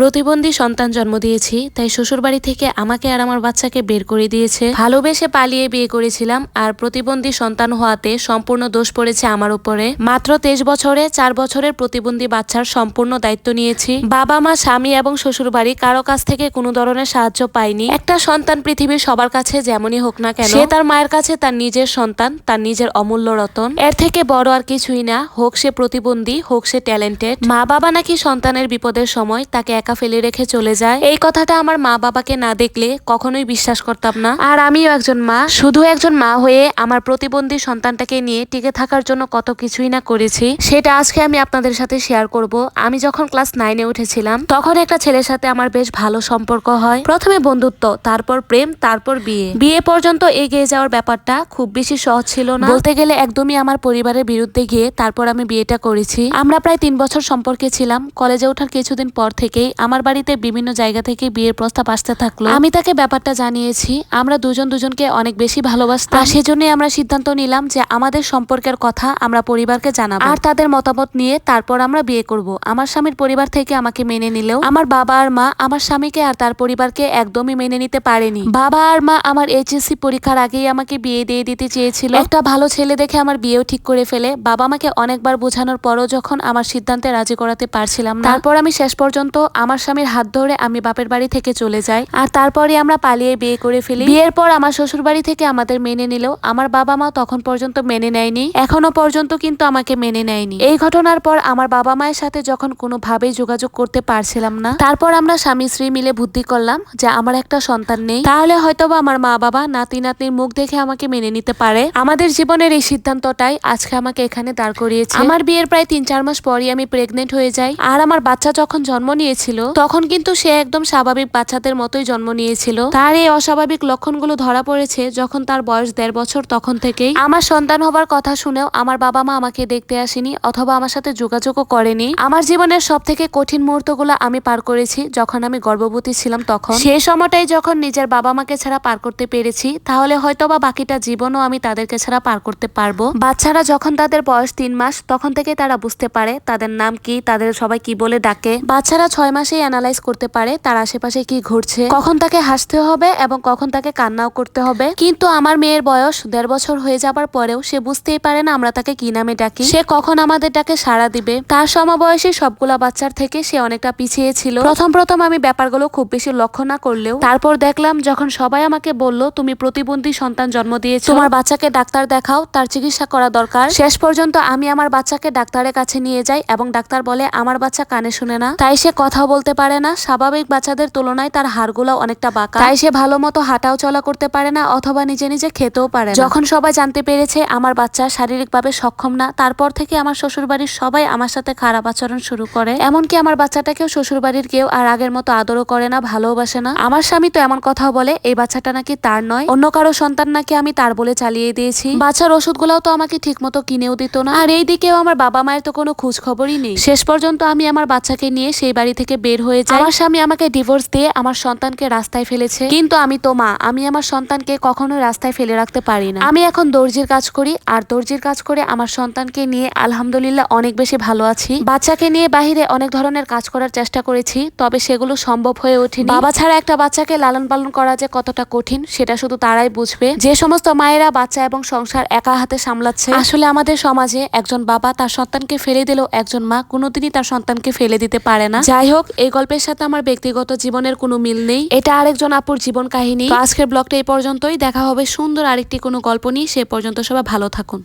প্রতিবন্ধী সন্তান জন্ম দিয়েছি, তাই শ্বশুরবাড়ি থেকে আমাকে আর আমার বাচ্চাকে বের করে দিয়েছে। ভালোবেসে পালিয়ে বিয়ে করেছিলাম, আর প্রতিবন্ধী সন্তান হওয়াতে সম্পূর্ণ দোষ পড়েছে আমার উপরে। মাত্র তেইশ বছরে চার বছরের প্রতিবন্ধী বাচ্চার সম্পূর্ণ দায়িত্ব নিয়েছি। বাবা মা, স্বামী এবং শ্বশুরবাড়ি কারও কাছ থেকে কোনো ধরনের সাহায্য পাইনি একটা সন্তান পৃথিবীর সবার কাছে যেমনই হোক না কেন, সে তার মায়ের কাছে তার নিজের সন্তান, তার নিজের অমূল্য রতন। এর থেকে বড় আর কিছুই না, হোক সে প্রতিবন্ধী, হোক সে ট্যালেন্টেড মা বাবা নাকি সন্তানের বিপদের সময় তাকে একা ফেলে রেখে চলে যায়। এই কথাটা আমার মা বাবাকে না দেখলে কখনোই বিশ্বাস করতাম না। আর আমিও একজন মা। শুধু একজন মা হয়ে আমার প্রতিবন্ধী সন্তানটাকে নিয়ে টিকে থাকার জন্য কত কিছুই না করেছি, সেটা আজকে আমি আপনাদের সাথে শেয়ার করব। আমি যখন ক্লাস নাইনে উঠেছিলাম, তখন একটা ছেলের সাথে আমার বেশ ভালো সম্পর্ক হয়। প্রথমে বন্ধুত্ব, তারপর প্রেম, তারপর বিয়ে। বিয়ে পর্যন্ত এগিয়ে যাওয়ার ব্যাপারটা খুব বেশি সহজ ছিল না। বলতে গেলে একদমই আমার পরিবারের বিরুদ্ধে গিয়ে তারপর আমি বিয়েটা করেছি। আমরা প্রায় তিন বছর সম্পর্কে ছিলাম। কলেজে ওঠার কিছুদিন পর থেকেই আমার বাড়িতে বিভিন্ন জায়গা থেকে বিয়ের প্রস্তাব আসতে থাকল। আমি তাকে ব্যাপারটা জানিয়েছি, আমরা দুজন দুজনকে অনেক বেশি ভালোবাসতাম। সেজন্যই আমরা সিদ্ধান্ত নিলাম যে আমাদের সম্পর্কের কথা আমরা পরিবারকে জানাব। আর তাদের মতামত নিয়ে তারপর আমরা বিয়ে করব। আমার স্বামীর পরিবার থেকে আমাকে মেনে নিলেও, আমার বাবা আর মা আমার স্বামীকে আর তার পরিবারকে একদমই মেনে নিতে পারেনি। বাবা আর মা আমার এইচএসসি পরীক্ষার আগেই আমাকে বিয়ে দিয়ে দিতে চেয়েছিল। একটা ভালো ছেলে দেখে আমার বিয়েও ঠিক করে ফেলে। বাবা আমাকে অনেকবার বোঝানোর পরও যখন আমার সিদ্ধান্তে রাজি করাতে পারছিলাম না। তারপর আমি শেষ পর্যন্ত আমার স্বামীর হাত ধরে আমি বাপের বাড়ি থেকে চলে যাই, আর তারপরে আমরা পালিয়ে বিয়ে করে ফেলি। বিয়ের পর আমার শ্বশুর বাড়ি থেকে আমাদের মেনে নিলেও আমার বাবা মা তখন পর্যন্ত মেনে নেয়নি, এখনও পর্যন্ত কিন্তু আমাকে মেনে নেয়নি। এই ঘটনার পর আমার বাবা মায়ের সাথে যখন কোনোভাবেই যোগাযোগ করতে পারছিলাম না, তারপর আমরা স্বামী স্ত্রী মিলে বুদ্ধি করলাম যে আমার একটা সন্তান নেই। তাহলে হয়তোবা আমার মা বাবা, নাতি নাতনির মুখ দেখে আমাকে মেনে নিতে পারে। আমাদের জীবনের এই সিদ্ধান্তটাই আজকে আমাকে এখানে দাঁড় করিয়েছে। আমার বিয়ের প্রায় তিন চার মাস পরই আমি প্রেগনেন্ট হয়ে যাই, আর আমার বাচ্চা যখন জন্ম নিয়েছিল তখন কিন্তু সে একদম স্বাভাবিক বাচ্চাদের মতোই জন্ম নিয়েছিল। তার এই অস্বাভাবিক লক্ষণগুলো ধরা পড়েছে যখন তার বয়স দেড় বছর তখন থেকেই। আমার সন্তান হবার কথা শুনেও আমার বাবা মা আমাকে দেখতে আসেনি অথবা আমার সাথে যোগাযোগও করেনি। আমার জীবনের সব থেকে কঠিন মুহূর্তগুলো আমি পার করেছি যখন আমি গর্ভবতী ছিলাম তখন। সেই সময়টাই যখন নিজের বাবা মাকে ছাড়া পার করতে পেরেছি, তাহলে হয়তো বা বাকিটা জীবনও আমি তাদেরকে ছাড়া পার করতে পারব। বাচ্চারা যখন তাদের বয়স তিন মাস, তখন থেকে তারা বুঝতে পারে তাদের নাম কি, তাদের সবাই কি বলে ডাকে। বাচ্চারা ছয় মাসেই অ্যানালাইজ করতে পারে তার আশেপাশে কি ঘটছে, কখন তাকে হাসতে হবে এবং কখন তাকে কান্নাও করতে হবে। কিন্তু আমার মেয়ের বয়স দেড় বছর হয়ে যাবার পরেও সে বুঝতেই পারে না আমরা তাকে কি নামে ডাকি। সে কখন আমাদের ডাকে সাড়া দিবে। তার সমবয়সী সবগুলা বাচ্চার থেকে সে অনেকটা পিছিয়ে ছিল। প্রথম প্রথম আমি ব্যাপারগুলো খুব বেশি লক্ষ্য না করলেও তারপর দেখলাম যখন সবাই আমাকে বলল, তুমি প্রতিবন্ধী সন্তান জন্ম দিয়েছ। তোমার বাচ্চাকে ডাক্তার দেখাও, তার চিকিৎসা করা দরকার। শেষ পর্যন্ত আমি আমার বাচ্চাকে ডাক্তারের কাছে নিয়ে যাই এবং ডাক্তার বলে, আমার বাচ্চা কানে শুনে না। তাই সে কথাও বলতে পারে না। স্বাভাবিক বাচ্চাদের তুলনায় তার হাড়গুলো অনেকটা বাঁকা। তাই সে ভালো মতো হাঁটাও চলা করতে পারে না অথবা নিজে নিজে খেতেও পারে যখন সবাই জানতে পেরেছে আমার বাচ্চা শারীরিকভাবে সক্ষম না তারপর থেকে আমার শ্বশুর বাড়ির সবাই আমার সাথে খারাপ আচরণ শুরু করে। এমনকি আমার বাচ্চাটাকেও শ্বশুর বাড়ির কেউ আর আগের মতো আদরও করে না ভালোবাসে না। আমার স্বামী তো এমন কথাও বলে এই বাচ্চাটা নাকি তার নয় অন্য কারও সন্তান নাকি আমি তার বলে চালিয়ে দিয়েছি। বাচ্চার ওষুধগুলোও তো আমাকে ঠিক মতো কিনেও দিত না। আর এই দিকেও আমার বাবা মায়ের তো কোনো খোঁজ খবরই নেই। শেষ পর্যন্ত আমি আমার বাচ্চাকে নিয়ে সেই বাড়ি থেকে বের হয়ে যাই আমার স্বামী আমাকে ডিভোর্স দিয়ে আমার সন্তানকে রাস্তায় ফেলেছে। কিন্তু আমি তো মা আমি আমার সন্তানকে কখনো রাস্তায় ফেলে রাখতে পারি না। আমি এখন দর্জির কাজ করি আর দর্জির কাজ করে আমার সন্তানকে নিয়ে আলহামদুলিল্লাহ অনেক বেশি ভালো আছি। বাচ্চাকে নিয়ে বাহিরে অনেক ধরনের কাজ করার চেষ্টা করেছি তবে সেগুলো সম্ভব হয়ে ওঠেনি। বাবা ছাড়া একটা বাচ্চাকে লালন পালন করা যে কতটা কঠিন সেটা শুধু তারাই বুঝবে। যে সমস্ত মায়েরা বাচ্চা এবং সংসার একা হাতে সামলাচ্ছে আসলে আমাদের সমাজে একজন বাবা তার সন্তানকে ফেলে দিলেও একজন মা কোনোদিনই তার সন্তানকে ফেলে দিতে পারে না। যাই হোক এই গল্পের সাথে আমার ব্যক্তিগত জীবনের কোনো মিল নেই। এটা আরেকজন আপুর জীবন কাহিনী। আজকের ব্লগটা এই পর্যন্তই। দেখা হবে সুন্দর আরেকটি কোনো গল্প নিয়ে। সে পর্যন্ত সবাই ভালো থাকুন।